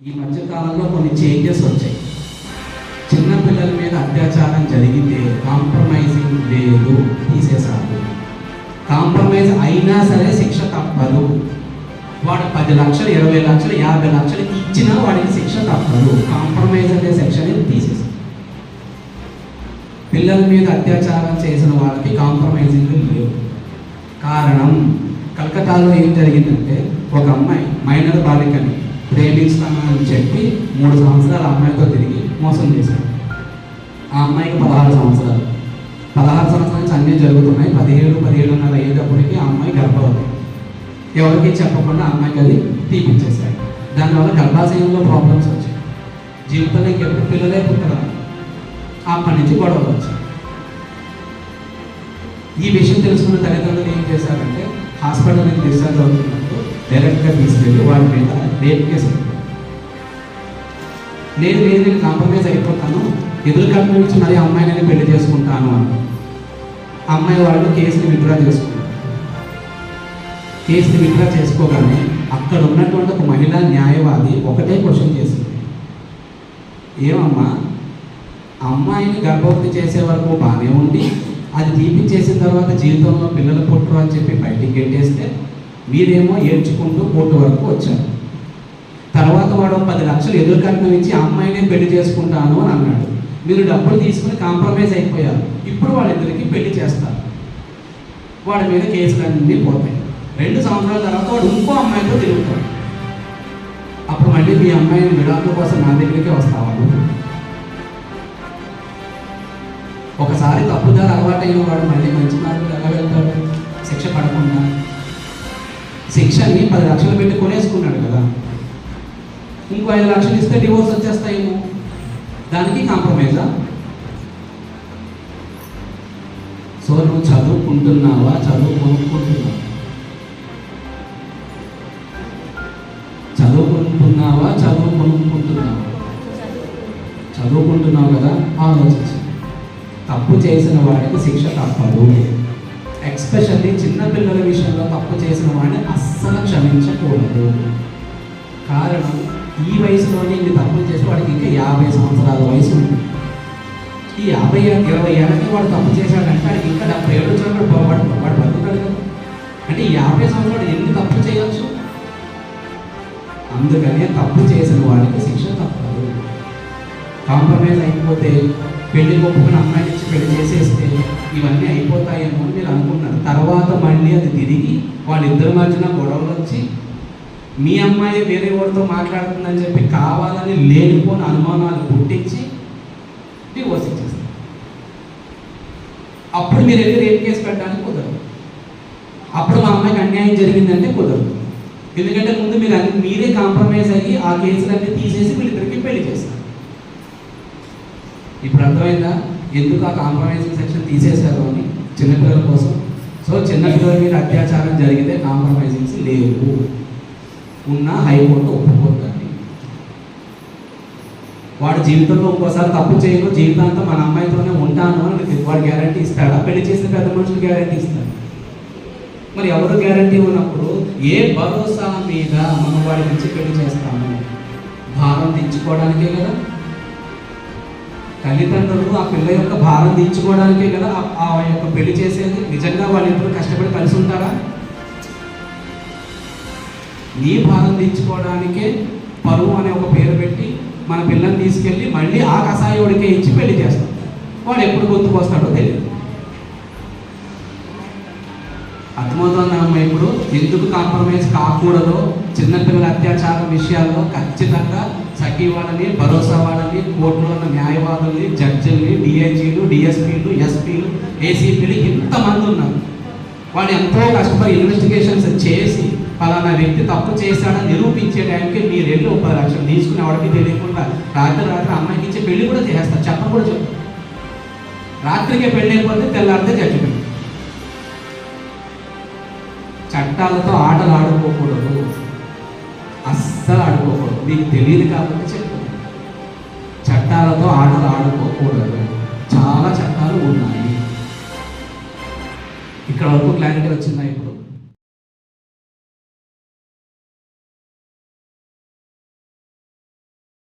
ఈ మధ్య కాలంలో కొన్ని చేంజెస్ వచ్చాయి. చిన్న పిల్లల మీద అత్యాచారం జరిగితే కాంప్రమైజింగ్ లేదు తీసేశారు. కాంప్రమైజ్ అయినా సరే శిక్ష తప్పదు. వాడు పది లక్షలు ఇరవై లక్షలు యాభై లక్షలు ఇచ్చినా వాడికి శిక్ష తప్పదు. కాంప్రమైజ్ అనే సెక్షన్ తీసేసారు పిల్లల మీద అత్యాచారం చేసిన వాళ్ళకి కాంప్రమైజింగ్ లేవు కారణం కలకత్తాలో ఏం జరిగిందంటే ఒక అమ్మాయి మైనర్ బాలికని ప్రేమిస్తానని చెప్పి మూడు సంవత్సరాలు అమ్మాయితో తిరిగి మోసం చేశాడు. ఆ అమ్మాయికి పదహారు సంవత్సరాలు. పదహారు సంవత్సరాల నుంచి అన్నీ జరుగుతున్నాయి. పదిహేడు పదిహేడున్నర అయ్యేటప్పటికి ఆ అమ్మాయి గర్భవతి. ఎవరికి చెప్పకుండా ఆ అమ్మాయికి అది తీపిచ్చేశాడు. దానివల్ల గర్భాశయంలో ప్రాబ్లమ్స్ వచ్చాయి. జీవితంలో ఇంకెప్పుడు పిల్లలే పుట్టరా. అప్పటి నుంచి గొడవలు వచ్చాయి. ఈ విషయం తెలుసుకున్న తల్లిదండ్రులు ఏం చేశారంటే హాస్పిటల్కి డిశ్చార్జ్ అవుతున్నారు. డైరెక్ట్గా తీసుకెళ్ళి వాళ్ళ మీద రేప్ కేసు నేను లేదు నేను కాంప్రమైజ్ అయిపోతాను? ఎదురు కనిపించి మరీ అమ్మాయిని పెళ్ళి చేసుకుంటాను అని. అమ్మాయి వాళ్ళు కేసుని విత్డ్రా చేసుకున్నారు కేసుని విత్డ్రా చేసుకోగానే అక్కడ ఉన్నటువంటి ఒక మహిళా న్యాయవాది ఒకటే క్వశ్చన్ చేసింది. ఏమమ్మా అమ్మాయిని గర్భవతి చేసే వరకు బాగానే ఉండి అది తీపిచ్చేసిన తర్వాత జీవితంలో పిల్లలు పుట్టరు అని చెప్పి బయటికి గెట్టేస్తే మీరేమో ఏడ్చుకుంటూ కోర్టు వరకు వచ్చారు తర్వాత వాడు పది లక్షలు ఎదురు కట్నం ఇచ్చి అమ్మాయినే పెళ్ళి చేసుకుంటాను అని అన్నాడు. మీరు డబ్బులు తీసుకుని కాంప్రమైజ్ అయిపోయారు. ఇప్పుడు వాళ్ళిద్దరికి పెళ్ళి చేస్తారు. వాడి మీద కేసులన్నీ పోతాయి. రెండు సంవత్సరాల తర్వాత వాడు ఇంకో అమ్మాయితో తిరుగుతాడు. అప్పుడు మళ్ళీ మీ అమ్మాయిని విడాకుల కోసం నా దగ్గరికి వస్తావాడు ఒకసారి తప్పుదారు అలవాటైన వాడు మళ్ళీ మంచి మార్పులు ఎలా వెళ్తాడు? శిక్ష పడకుండా శిక్షని పది లక్షలు పెట్టి కొనేసుకున్నాడు కదా. ఇంకో ఐదు లక్షలు ఇస్తే డివోర్స్ వచ్చేస్తాయేమో దానికి కాంప్రమైజా సో నువ్వు చదువుకుంటున్నావా? చదువు కొనుక్కుంటున్నావా? చదువుకుంటున్నావా చదువు కొనుక్కుంటున్నావా? చదువుకుంటున్నావు కదా? ఆలోచించు. తప్పు చేసిన వాడికి శిక్ష తప్పదు. ఎక్స్పెషల్లీ చిన్నపిల్లల విషయంలో తప్పు చేసిన వాడిని అస్సలు క్షమించకూడదు. కారణం ఈ వయసులోనే ఇన్ని తప్పులు చేసి వాడికి ఇంకా యాభై సంవత్సరాల వయసు ఉంది. ఈ యాభై ఇరవై ఏళ్ళకి వాడు తప్పు చేశాడంటే వాడికి ఇంకా డెబ్బై ఏడు వచ్చినప్పుడు వాడు వాడు బతుకుతాడు కదా. అంటే ఈ యాభై సంవత్సరాలు ఎన్ని తప్పు చేయొచ్చు? అందుకనే తప్పు చేసిన వాడికి శిక్ష తప్పదు. కాంప్రమైజ్ అయిపోతే పెళ్ళి ఒప్పుకుని అమ్మాయి ఇచ్చి పెళ్ళి చేసేస్తే ఇవన్నీ అయిపోతాయేమో అని మీరు అనుకున్నారు. తర్వాత మళ్ళీ అది తిరిగి వాళ్ళిద్దరి మధ్యన గొడవలు వచ్చి మీ అమ్మాయి వేరే వాడితో మాట్లాడుతుందని చెప్పి కావాలని లేనిపోని అనుమానాలు పుట్టించి డివోర్స్ ఇచ్చేస్తారు. అప్పుడు మీరు వెళ్ళి రేప్ కేసు పెట్టడానికి కుదరదు. అప్పుడు మా అమ్మాయికి అన్యాయం జరిగిందంటే కుదరదు. ఎందుకంటే ముందు మీరు అన్ని మీరే కాంప్రమైజ్ అయ్యి ఆ కేసులన్నీ తీసేసి వీళ్ళిద్దరికి పెళ్ళి చేస్తారు. ఇప్పుడు అర్థమైందా? ఎందుకు ఆ కాంప్రమైజింగ్ సెక్షన్ తీసేశారు అని? చిన్నపిల్లల కోసం. సో చిన్నపిల్లల మీద అత్యాచారం జరిగితే కాంప్రమైజింగ్స్ లేవు. ఉన్న హైకోర్టు ఒప్పుకోద్దండి వాడు జీవితంలో ఒక్కోసారి తప్పు చేయను జీవితాంతం మన అమ్మాయితోనే ఉంటాను అని వాడు గ్యారంటీ ఇస్తాడా? పెళ్ళి చేసిన పెద్ద మనుషులు గ్యారంటీ ఇస్తాడు మరి ఎవరు గ్యారంటీ ఉన్నప్పుడు ఏ భరోసా మీద మనం వాడి నుంచి పెళ్ళి చేస్తాము? భారం తెచ్చుకోవడానికే కదా? తల్లిదండ్రులు ఆ పిల్ల యొక్క భారం దించుకోవడానికే కదా ఆ- యొక్క పెళ్ళి చేసేది నిజంగా వాళ్ళిద్దరు కష్టపడి కలిసి ఉంటారా? నీ భారం దించుకోవడానికే పరువు అనే ఒక పేరు పెట్టి మన పిల్లని తీసుకెళ్ళి మళ్ళీ ఆ కషాయోడికే ఇచ్చి పెళ్ళి చేస్తాం. వాడు ఎప్పుడు గుర్తుకొస్తాడో తెలియదు అర్థమవుతుందమ్మా ఇప్పుడు ఎందుకు కాంప్రమైజ్ కాకూడదో చిన్నపిల్లల అత్యాచారం విషయాల్లో ఖచ్చితంగా సఖీ వాళ్ళని భరోసా వాళ్ళని కోర్టులో ఉన్న న్యాయవాదుల్ని జడ్జిల్ని డిఐజీలు డిఎస్పీలు ఎస్పీలు ఏసీపీలు ఇంతమంది ఉన్నారు. వాళ్ళు ఎంతో కష్టపడి ఇన్వెస్టిగేషన్స్ చేసి ఫలానా వ్యక్తి తప్పు చేశాడని నిరూపించే టైంకి మీరు వెళ్ళి ఒక లక్షలు తీసుకుని వాడికి తెలియకుండా రాత్రి రాత్రి అమ్మాయికి ఇచ్చి పెళ్ళి కూడా చేస్తారు చెప్ప కూడా చెప్పు రాత్రికే పెళ్ళి అయిపోతే తెల్లారితే జడ్జిమెంట్. చట్టాలతో ఆటలు ఆడుకోకూడదు. నీకు తెలియదు కాబట్టి చెప్పు. చట్టాలతో ఆటలు ఆడుకోకూడదు. చాలా చట్టాలు ఉన్నాయి. ఇక్కడ వరకు క్లారిటీ వచ్చిందా